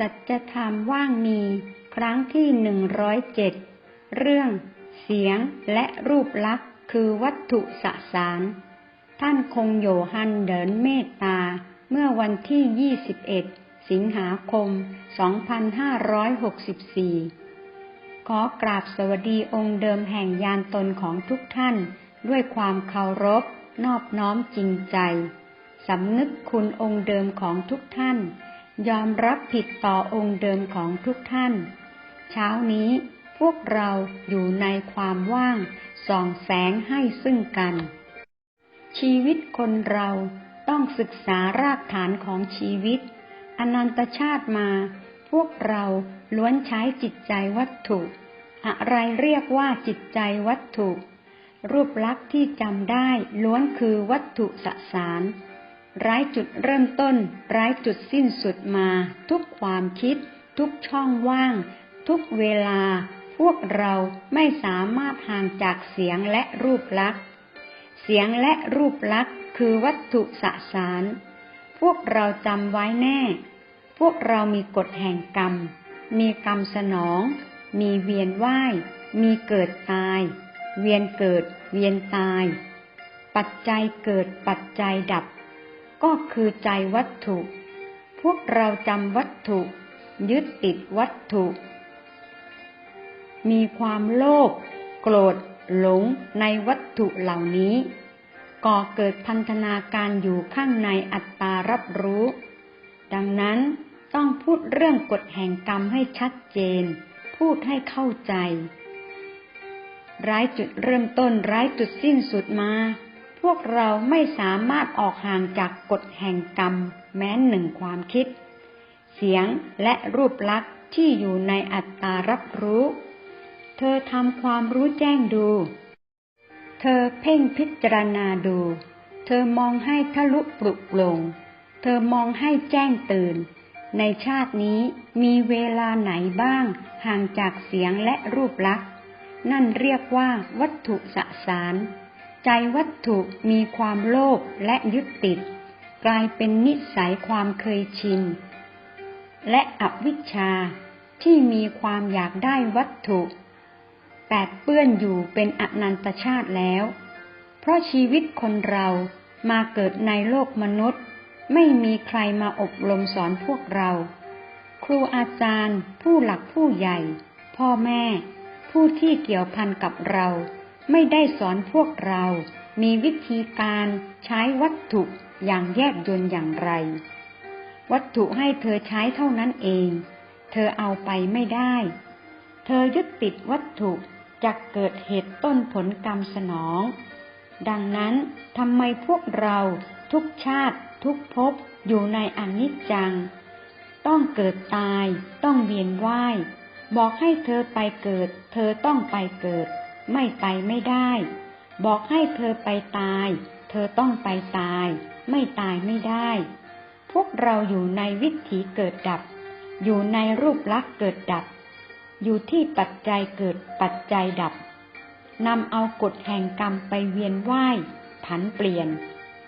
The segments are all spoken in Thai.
สัจธรรมว่างมีครั้งที่หนึ่งร้อยเจ็ดเรื่องเสียงและรูปลักษณ์คือวัตถุสสาร ท่านคงโยฮันเดินเมตตา เมื่อวันที่ 21 สิงหาคม 2564 ขอกราบสวัสดีองค์เดิมแห่งยานตนของทุกท่าน ด้วยความเคารพ นอบน้อมจริงใจ สำนึกคุณองค์เดิมของทุกท่าน ยอมรับผิดต่อองค์เดิมของทุกท่าน เช้านี้พวกเราอยู่ในความว่างส่องแสงให้ซึ่งกัน ชีวิตคนเราต้องศึกษารากฐานของชีวิต อนันตชาติมา พวกเราล้วนใช้จิตใจวัตถุ อะไรเรียกว่าจิตใจวัตถุ รูปลักษณ์ที่จำได้ล้วนคือวัตถุสสาร ร้ายจุดเริ่มต้น ร้ายจุดสิ้นสุดมา ทุกความคิด ทุกช่องว่าง ทุกเวลา พวกเราไม่สามารถห่างจากเสียงและรูปลักษณ์ เสียงและรูปลักษณ์คือวัตถุสสาร พวกเราจำไว้แน่ พวกเรามีกฎแห่งกรรม มีกรรมสนอง มีเวียนว่าย มีเกิดตาย เวียนเกิด เวียนตาย ปัจจัยเกิดปัจจัยดับ ก็คือใจวัตถุ พวกเราจำวัตถุ ยึดติดวัตถุ มีความโลภโกรธ หลงในวัตถุเหล่านี้ ก่อเกิดพันธนาการอยู่ข้างในอัตตารับรู้ ดังนั้นต้องพูดเรื่องกฎแห่งกรรมให้ชัดเจน พูดให้เข้าใจ ร้ายจุดเริ่มต้นร้ายจุดสิ้นสุดมา พวกเราไม่สามารถออกห่างจากกฎแห่งกรรมแม้หนึ่งความคิด เสียงและรูปลักษณ์ที่อยู่ในอัตตารับรู้ เธอทำความรู้แจ้งดู เธอเพ่งพิจารณาดู เธอมองให้ทะลุปลุกโปร่งเธอมองให้แจ้งตื่น ในชาตินี้มีเวลาไหนบ้าง ห่างจากเสียงและรูปลักษณ์ นั่นเรียกว่าวัตถุสสาร ใจวัตถุมีความโลภและยึดติด กลายเป็นนิสัยความเคยชิน และอวิชชาที่มีความอยากได้วัตถุแปดเปื้อนอยู่เป็นอนันตชาติแล้ว เพราะชีวิตคนเรามาเกิดในโลกมนุษย์ ไม่มีใครมาอบรมสอนพวกเรา ครูอาจารย์ ผู้หลักผู้ใหญ่ พ่อแม่ ผู้ที่เกี่ยวพันกับเรา ไม่ได้สอนพวกเรา มีวิธีการใช้วัตถุอย่างแยบยลอย่างไร วัตถุให้เธอใช้เท่านั้นเอง เธอเอาไปไม่ได้ เธอยึดติดวัตถุจะเกิดเหตุต้นผลกรรมสนอง ดังนั้นทำไมพวกเราทุกชาติทุกภพอยู่ในอนิจจัง ต้องเกิดตายต้องเวียนว่าย บอกให้เธอไปเกิด เธอต้องไปเกิด ไม่ไปไม่ได้ บอกให้เธอไปตาย เธอต้องไปตาย ไม่ตายไม่ได้ พวกเราอยู่ในวิถีเกิดดับ อยู่ในรูปลักษ์เกิดดับ อยู่ที่ปัจจัยเกิดปัจจัยดับนำเอากฎแห่งกรรมไปเวียนว่ายผันเปลี่ยน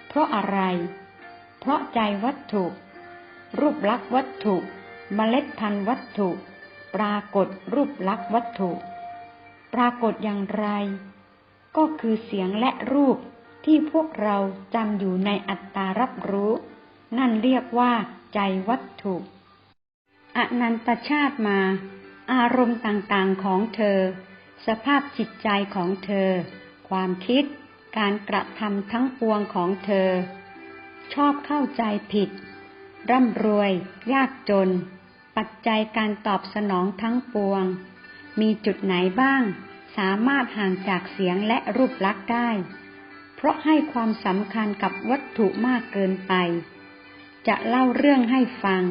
เพราะอะไร เพราะใจวัตถุ รูปลักษ์วัตถุ เมล็ดพันธุ์วัตถุ ปรากฏรูปลักษ์วัตถุ ปรากฏอย่างไร ก็คือเสียงและรูปที่พวกเราจำอยู่ในอัตตารับรู้ นั่นเรียกว่าใจวัตถุ อนันตชาติมา อารมณ์ต่างๆของเธอ สภาพจิตใจของเธอ ความคิด การกระทำทั้งปวงของเธอ ชอบเข้าใจผิด ร่ำรวย ยากจน ปัจจัยการตอบสนองทั้งปวง มีจุดไหนบ้าง สามารถห่างจากเสียงและรูปลักษณ์ได้ เพราะให้ความสำคัญกับวัตถุมากเกินไป จะเล่าเรื่องให้ฟัง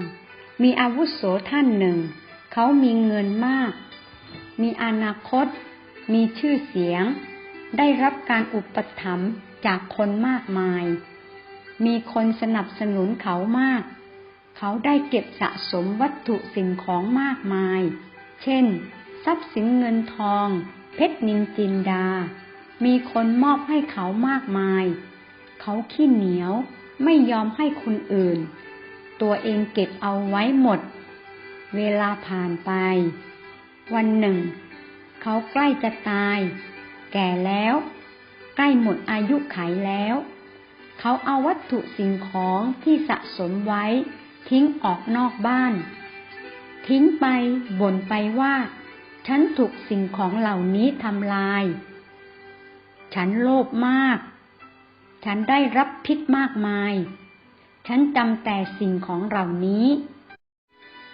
มีอาวุโสท่านหนึ่ง เขามีเงินมาก มีอนาคต มีชื่อเสียง ได้รับการอุปถัมภ์จากคนมากมาย มีคนสนับสนุนเขามาก เขาได้เก็บสะสมวัตถุสิ่งของมากมาย เช่น ทรัพย์สินเงินทอง เพชรนินจินดา มีคนมอบให้เขามากมาย เขาขี้เหนียวไม่ยอมให้คนอื่น ตัวเองเก็บเอาไว้หมด เวลาผ่านไป วันหนึ่ง เขาใกล้จะตาย แก่แล้ว ใกล้หมดอายุไขแล้ว เขาเอาวัตถุสิ่งของที่สะสมไว้ ทิ้งออกนอกบ้าน ทิ้งไปบ่นไปว่า ฉันถูกสิ่งของเหล่านี้ทำลาย ฉันโลภมาก ฉันได้รับพิษมากมาย ฉันจำแต่สิ่งของเหล่านี้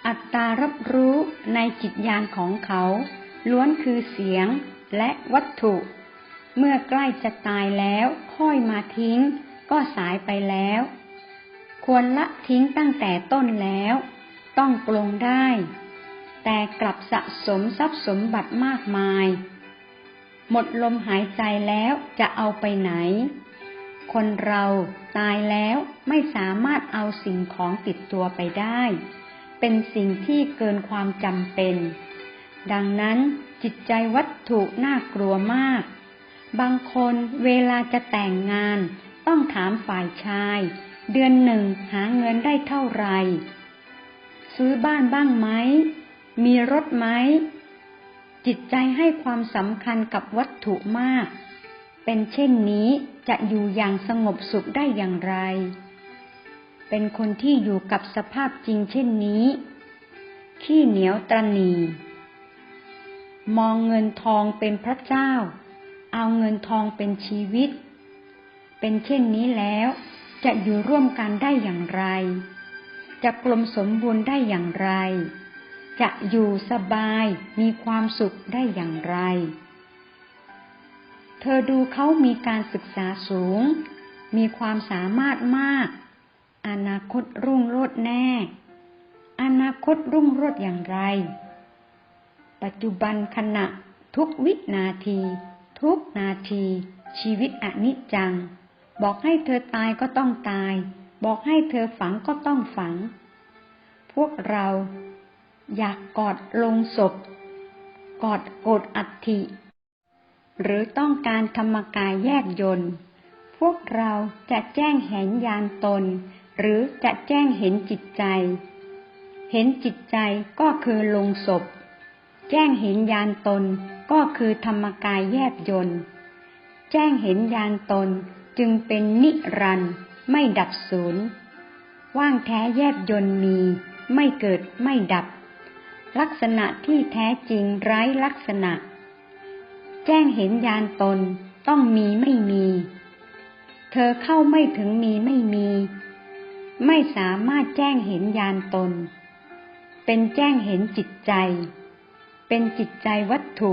อัตตารับรู้ในจิตญาณของเขา ล้วนคือเสียงและวัตถุ เมื่อใกล้จะตายแล้วค่อยมาทิ้ง ก็สายไปแล้ว ควรละทิ้งตั้งแต่ต้นแล้ว ต้องปลงได้ แต่กลับสะสมทรัพย์สมบัติมากมาย หมดลมหายใจแล้วจะเอาไปไหน คนเราตายแล้วไม่สามารถเอาสิ่งของติดตัวไปได้ เป็นสิ่งที่เกินความจำเป็น ดังนั้นจิตใจวัตถุน่ากลัวมาก บางคนเวลาจะแต่งงาน ต้องถามฝ่ายชาย เดือนหนึ่งหาเงินได้เท่าไหร่ ซื้อบ้านบ้างไหม มีรถไหม จิตใจให้ความสำคัญกับวัตถุมาก เป็นเช่นนี้จะอยู่อย่างสงบสุขได้อย่างไร เป็นคนที่อยู่กับสภาพจริงเช่นนี้ ขี้เหนียวตรณี มองเงินทองเป็นพระเจ้า เอาเงินทองเป็นชีวิต เป็นเช่นนี้แล้วจะอยู่ร่วมกันได้อย่างไร จะกลมสมบูรณ์ได้อย่างไร จะอยู่สบายมีความสุขได้อย่างไร เธอดูเขามีการศึกษาสูง มีความสามารถมาก อนาคตรุ่งโรจน์แน่ อนาคตรุ่งโรจน์อย่างไร ปัจจุบันขณะทุกวินาที ทุกนาที ชีวิตอนิจจัง บอกให้เธอตายก็ต้องตาย บอกให้เธอฝังก็ต้องฝัง พวกเรา อยากกอดลงศพ กอดโกดอัฐิ หรือต้องการธรรมกายแยกยนต์พวกเราจะแจ้งเห็นญาณตน หรือจะแจ้งเห็นจิตใจ เห็นจิตใจก็คือลงศพ แจ้งเห็นญาณตนก็คือธรรมกายแยกยนต์แจ้งเห็นญาณตนจึงเป็นนิรันด์ไม่ดับศูนย์ ว่างแท้แยบยนต์มี ไม่เกิดไม่ดับ ลักษณะที่แท้จริงไร้ลักษณะ แจ้งเห็นญาณตนต้องมีไม่มี เธอเข้าไม่ถึงมีไม่มี ไม่สามารถแจ้งเห็นญาณตน เป็นแจ้งเห็นจิตใจ เป็นจิตใจวัตถุ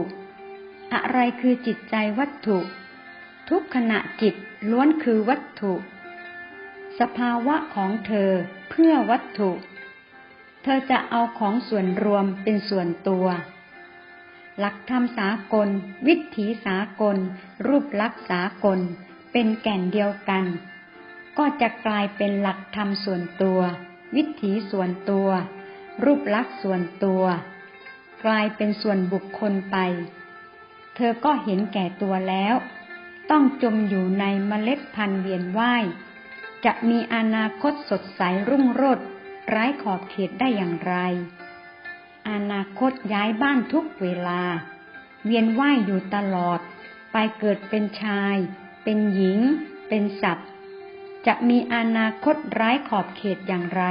อะไรคือจิตใจวัตถุ ทุกขณะจิตล้วนคือวัตถุ สภาวะของเธอเพื่อวัตถุ เธอจะเอาของส่วนรวมเป็นส่วนตัว หลักธรรมสากล วิถีสากล รูปลักษณ์สากล เป็นแก่นเดียวกัน ก็จะกลายเป็นหลักธรรมส่วนตัว วิถีส่วนตัว รูปลักษณ์ส่วนตัว กลายเป็นส่วนบุคคลไป เธอก็เห็นแก่ตัวแล้ว ต้องจมอยู่ในเมล็ดพันธุ์เวียนว่ายจะมีอนาคตสดใสรุ่งโรจน์ ไร้ขอบเขตได้อย่างไร อนาคตย้ายบ้านทุกเวลา เวียนว่ายอยู่ตลอด ไปเกิดเป็นชาย เป็นหญิง เป็นสัตว์ จะมีอนาคตไร้ขอบเขตอย่างไร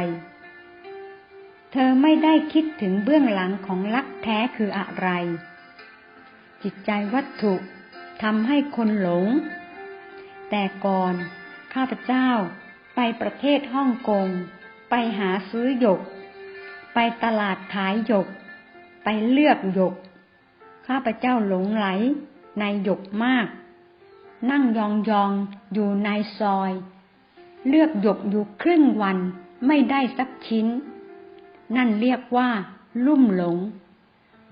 เธอไม่ได้คิดถึงเบื้องหลังของลักแท้คืออะไร จิตใจวัตถุทำให้คนหลง แต่ก่อน ข้าพเจ้าไปประเทศฮ่องกง ไปหาซื้อหยก ไปตลาดขายหยก ไปเลือกหยก ข้าพเจ้าหลงไหลในหยกมาก นั่งยองยองอยู่ในซอย เลือกหยกอยู่ครึ่งวันไม่ได้สักชิ้น นั่นเรียกว่า ลุ่มหลง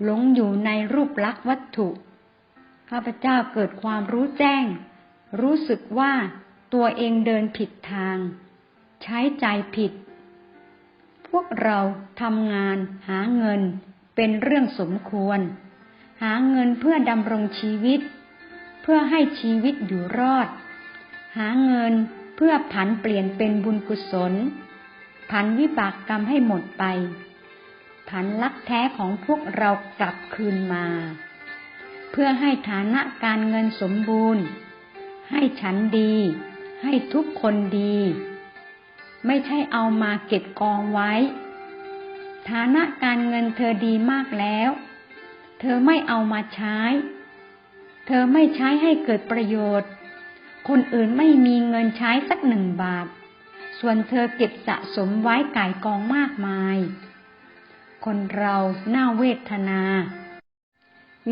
หลงอยู่ในรูปลักษณ์วัตถุ ข้าพเจ้าเกิดความรู้แจ้ง รู้สึกว่าตัวเองเดินผิดทาง ใช้ใจผิด วกเราทำงาน หาเงิน เป็นเรื่องสมควร หาเงินเพื่อดำรงชีวิต เพื่อให้ชีวิตอยู่รอด หาเงินเพื่อผันเปลี่ยนเป็นบุญกุศล ผันวิบากกรรมให้หมดไปฐานลักแท้ของพวกเรากลับคืนมา เพื่อให้ฐานะการเงินสมบูรณ์ ให้ฉันดี ให้ทุกคนดี ไม่ใช่เอามาเก็บกองไว้ ฐานะการเงินเธอดีมากแล้ว เธอไม่เอามาใช้ เธอไม่ใช้ให้เกิดประโยชน์ คนอื่นไม่มีเงินใช้สักหนึ่งบาท ส่วนเธอเก็บสะสมไว้ก่ายกองมากมาย คนเราหน้าเวทนา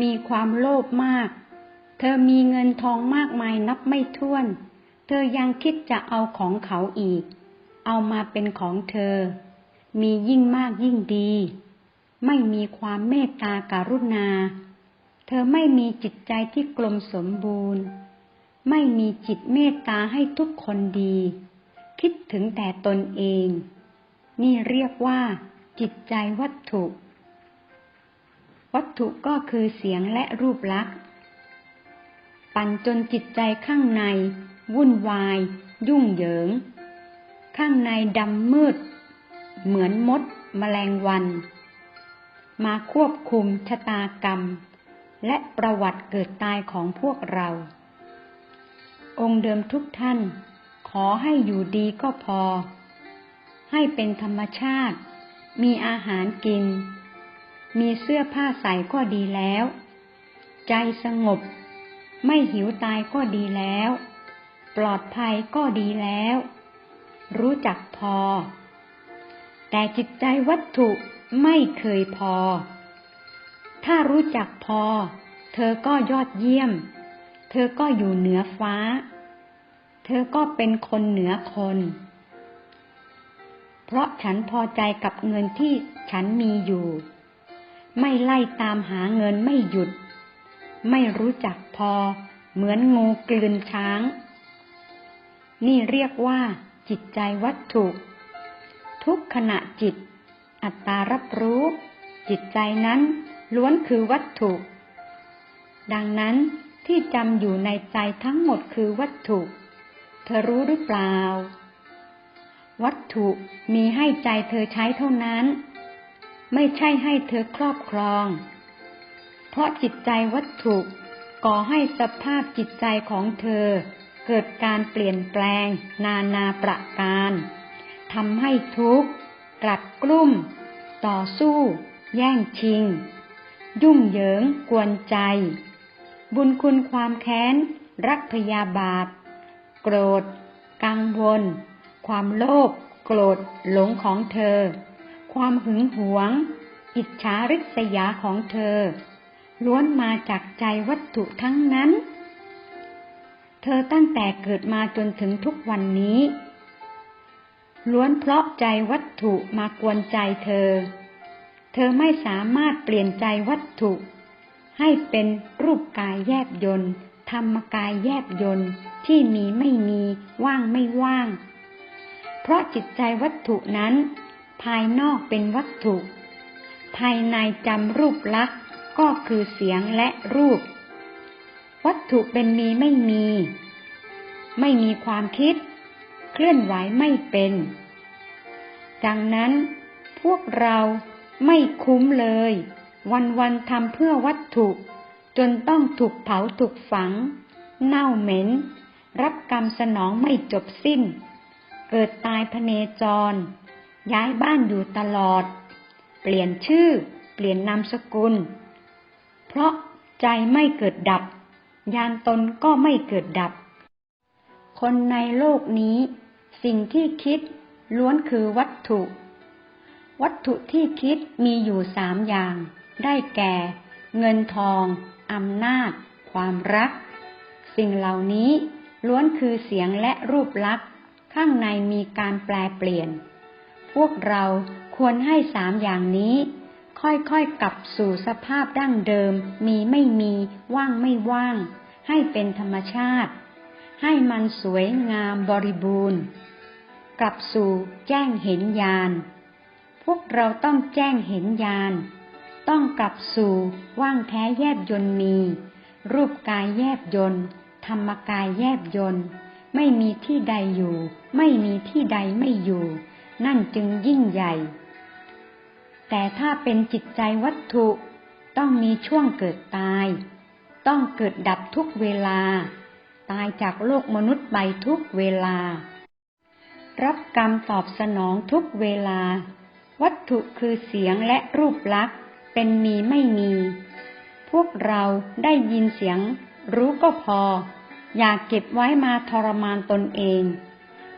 มีความโลภมาก เธอมีเงินทองมากมายนับไม่ถ้วน เธอยังคิดจะเอาของเขาอีก เอามาเป็นของเธอ มียิ่งมากยิ่งดี ไม่มีความเมตตาการุณา เธอไม่มีจิตใจที่กลมสมบูรณ์ ไม่มีจิตเมตตาให้ทุกคนดี คิดถึงแต่ตนเอง นี่เรียกว่า จิตใจวัตถุ วัตถุก็คือเสียงและรูปลักษณ์ ปั่นจนจิตใจข้างใน วุ่นวาย ยุ่งเหยิง ข้างในดำมืด เหมือนมดมแมลงวัน มาควบคุมชะตากรรม และประวัติเกิดตายของพวกเรา องค์เดิมทุกท่าน ขอให้อยู่ดีก็พอ ให้เป็นธรรมชาติ มีอาหารกิน มีเสื้อผ้าใส่ก็ดีแล้ว ใจสงบ ไม่หิวตายก็ดีแล้ว ปลอดภัยก็ดีแล้ว รู้จักพอ แต่จิตใจวัตถุไม่เคยพอ ถ้ารู้จักพอ เธอก็ยอดเยี่ยม เธอก็อยู่เหนือฟ้า เธอก็เป็นคนเหนือคน เพราะฉันพอใจกับเงินที่ฉันมีอยู่ ไม่ไล่ตามหาเงินไม่หยุด ไม่รู้จักพอเหมือนงูกลืนช้าง นี่เรียกว่า จิตใจวัตถุ ทุกขณะจิต อัตตารับรู้ จิตใจนั้นล้วนคือวัตถุ ดังนั้นที่จำอยู่ในใจทั้งหมดคือวัตถุ เธอรู้หรือเปล่า วัตถุมีให้ใจเธอใช้เท่านั้น ไม่ใช่ให้เธอครอบครอง เพราะจิตใจวัตถุก่อให้สภาพจิตใจของเธอ เกิดการเปลี่ยนแปลง นานาประการทำให้ทุกข์กลัดกลุ้ม ต่อสู้ แย่งชิง ยุ่งเหยิงกวนใจ บุญคุณความแค้น รักพยาบาท โกรธ กังวล ความโลภโกรธหลงของเธอ ความหึงหวง อิจฉาริษยาของเธอ ล้วนมาจากใจวัตถุทั้งนั้น เธอตั้งแต่เกิดมาจนถึงทุกวันนี้ ล้วนเพราะใจวัตถุมากวนใจเธอ เธอไม่สามารถเปลี่ยนใจวัตถุ ให้เป็นรูปกายแยบยนต์ธรรมกายแยบยนต์ที่มีไม่มีว่างไม่ว่าง เพราะจิตใจวัตถุนั้น ภายนอกเป็นวัตถุ ภายในจำรูปลักษณ์ก็คือเสียงและรูป วัตถุเป็นมีไม่มี ไม่มีความคิด เคลื่อนไหวไม่เป็น ดังนั้นพวกเราไม่คุ้มเลย วันวันทำเพื่อวัตถุ จนต้องถูกเผาถูกฝัง เน่าเหม็น รับกรรมสนองไม่จบสิ้น เกิดตายพเนจร ย้ายบ้านอยู่ตลอด เปลี่ยนชื่อ เปลี่ยนนามสกุล เพราะใจไม่เกิดดับ ยานตนก็ไม่เกิดดับ คนในโลกนี้ สิ่งที่คิดล้วนคือวัตถุ วัตถุที่คิดมีอยู่สามอย่าง ได้แก่ เงินทองอำนาจ ความรัก สิ่งเหล่านี้ล้วนคือเสียงและรูปลักษณ์ ข้างในมีการแปลเปลี่ยน พวกเราควรให้สามอย่างนี้ ค่อยๆกลับสู่สภาพดั้งเดิม มีไม่มีว่างไม่ว่าง ให้เป็นธรรมชาติ ให้มันสวยงามบริบูรณ์ กลับสู่แจ้งเห็นญาณพวกเราต้องแจ้งเห็นญาณต้องกลับสู่ว่างแท้แยบยนต์มี รูปกายแยบยนต์ธรรมกายแยบยนต์ไม่มีที่ใดอยู่ ไม่มีที่ใดไม่อยู่ นั่นจึงยิ่งใหญ่ แต่ถ้าเป็นจิตใจวัตถุ ต้องมีช่วงเกิดตาย ต้องเกิดดับทุกเวลา ตายจากโลกมนุษย์ไปทุกเวลา รับกรรมตอบสนองทุกเวลา วัตถุคือเสียงและรูปลักษณ์ เป็นมีไม่มี พวกเราได้ยินเสียง รู้ก็พอ อย่าเก็บไว้มาทรมานตนเอง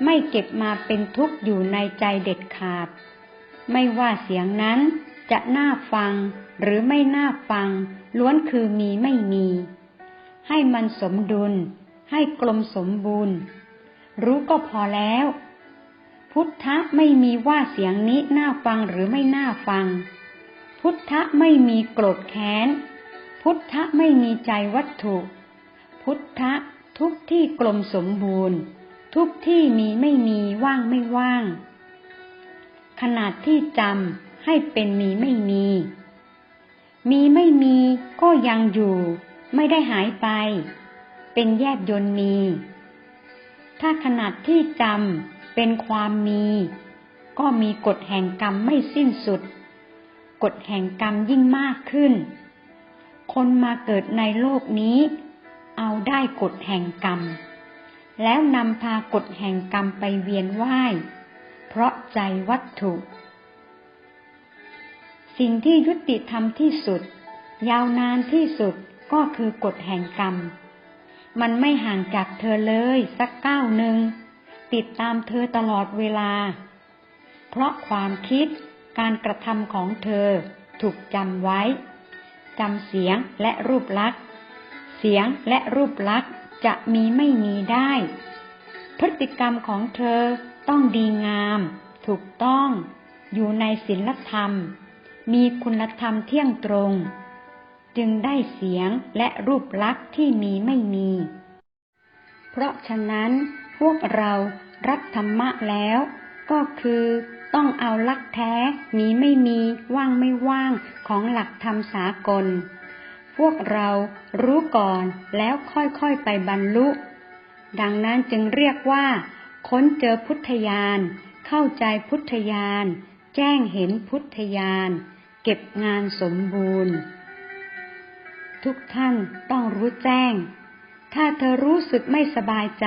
ไม่เก็บมาเป็นทุกข์อยู่ในใจเด็ดขาด ไม่ว่าเสียงนั้นจะน่าฟังหรือไม่น่าฟัง ล้วนคือมีไม่มี ให้มันสมดุล ให้กลมสมบูรณ์ รู้ก็พอแล้ว พุทธะไม่มีว่าเสียงนี้น่าฟังหรือไม่น่าฟัง พุทธะไม่มีโกรธแค้น พุทธะไม่มีใจวัตถุ พุทธะทุกที่กลมสมบูรณ์ ทุกที่มีไม่มีว่างไม่ว่าง ขนาดที่จำให้เป็นมีไม่มี มีไม่มีก็ยังอยู่ ไม่ได้หายไป เป็นแยบยนต์มี ถ้าขนาดที่จำเป็นความมี ก็มีกฎแห่งกรรมไม่สิ้นสุด กฎแห่งกรรมยิ่งมากขึ้น คนมาเกิดในโลกนี้ เอาได้กฎแห่งกรรม แล้วนำพากฎแห่งกรรมไปเวียนว่าย เพราะใจวัตถุ สิ่งที่ยุติธรรมที่สุด ยาวนานที่สุดก็คือกฎแห่งกรรม มันไม่ห่างจากเธอเลยสักก้าวหนึ่ง ติดตามเธอตลอดเวลา เพราะความคิดการกระทำของเธอถูกจำไว้จำเสียงและรูปลักษณ์ เสียงและรูปลักษณ์จะมีไม่มีได้ พฤติกรรมของเธอ ต้องดีงาม ถูกต้อง อยู่ในศีลธรรม มีคุณธรรมเที่ยงตรง จึงได้เสียงและรูปลักษณ์ที่มีไม่มี เพราะฉะนั้นพวกเรารับธรรมะแล้ว ก็คือต้องเอาลักแท้มีไม่มีว่างไม่ว่างของหลักธรรมสากล พวกเรารู้ก่อนแล้วค่อยๆไปบรรลุ ดังนั้นจึงเรียกว่า ค้นเจอพุทธญาณ เข้าใจพุทธญาณ แจ้งเห็นพุทธญาณ เก็บงานสมบูรณ์ ทุกท่านต้องรู้แจ้ง ถ้าเธอรู้สึกไม่สบายใจ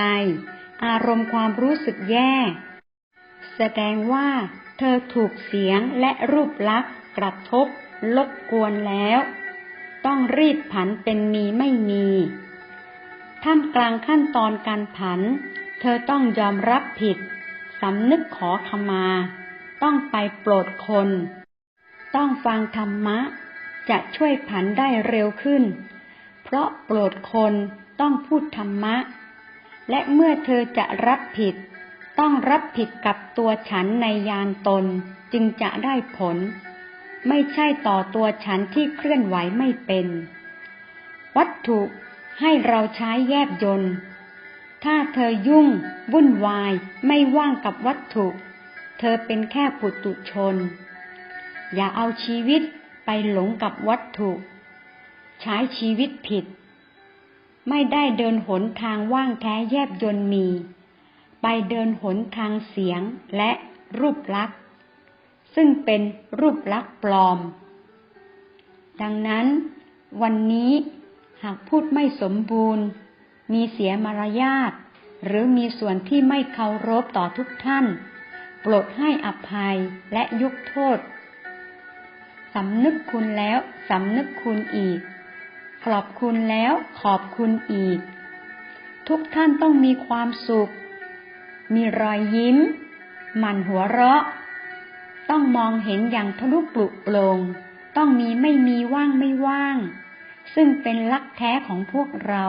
อารมณ์ความรู้สึกแย่ แสดงว่าเธอถูกเสียงและรูปลักษณ์กระทบลบกวนแล้ว ต้องรีบผันเป็นมีไม่มี ท่ามกลางขั้นตอนการผัน เธอต้องยอมรับผิด สำนึกขอขมา ต้องไปโปรดคน ต้องฟังธรรมะ จะช่วยผันได้เร็วขึ้น เพราะโปรดคนต้องพูดธรรมะ และเมื่อเธอจะรับผิด ต้องรับผิดกับตัวฉันในยานตนจึงจะได้ผล ไม่ใช่ต่อตัวฉันที่เคลื่อนไหวไม่เป็น วัตถุให้เราใช้แยบยนต์ ถ้าเธอยุ่ง วุ่นวายไม่ว่างกับวัตถุ เธอเป็นแค่ปุตุชน อย่าเอาชีวิตไปหลงกับวัตถุ ใช้ชีวิตผิด ไม่ได้เดินหนทางว่างแท้แยบยนต์มี ไปเดินหนทางเสียงและรูปลักษณ์ซึ่งเป็นรูปลักษณ์ปลอม ดังนั้น วันนี้หากพูดไม่สมบูรณ์ มีเสียมารยาทหรือมีส่วนที่ไม่เคารพต่อทุกท่าน โปรดให้อภัยและยกโทษ สำนึกคุณแล้วสำนึกคุณอีก ขอบคุณแล้วขอบคุณอีก ทุกท่านต้องมีความสุข มีรอยยิ้ม มันหัวเราะ ต้องมองเห็นอย่างทะลุปลุกโปร่งต้องมีไม่มีว่างไม่ว่าง ซึ่งเป็นลักแท้ของพวกเรา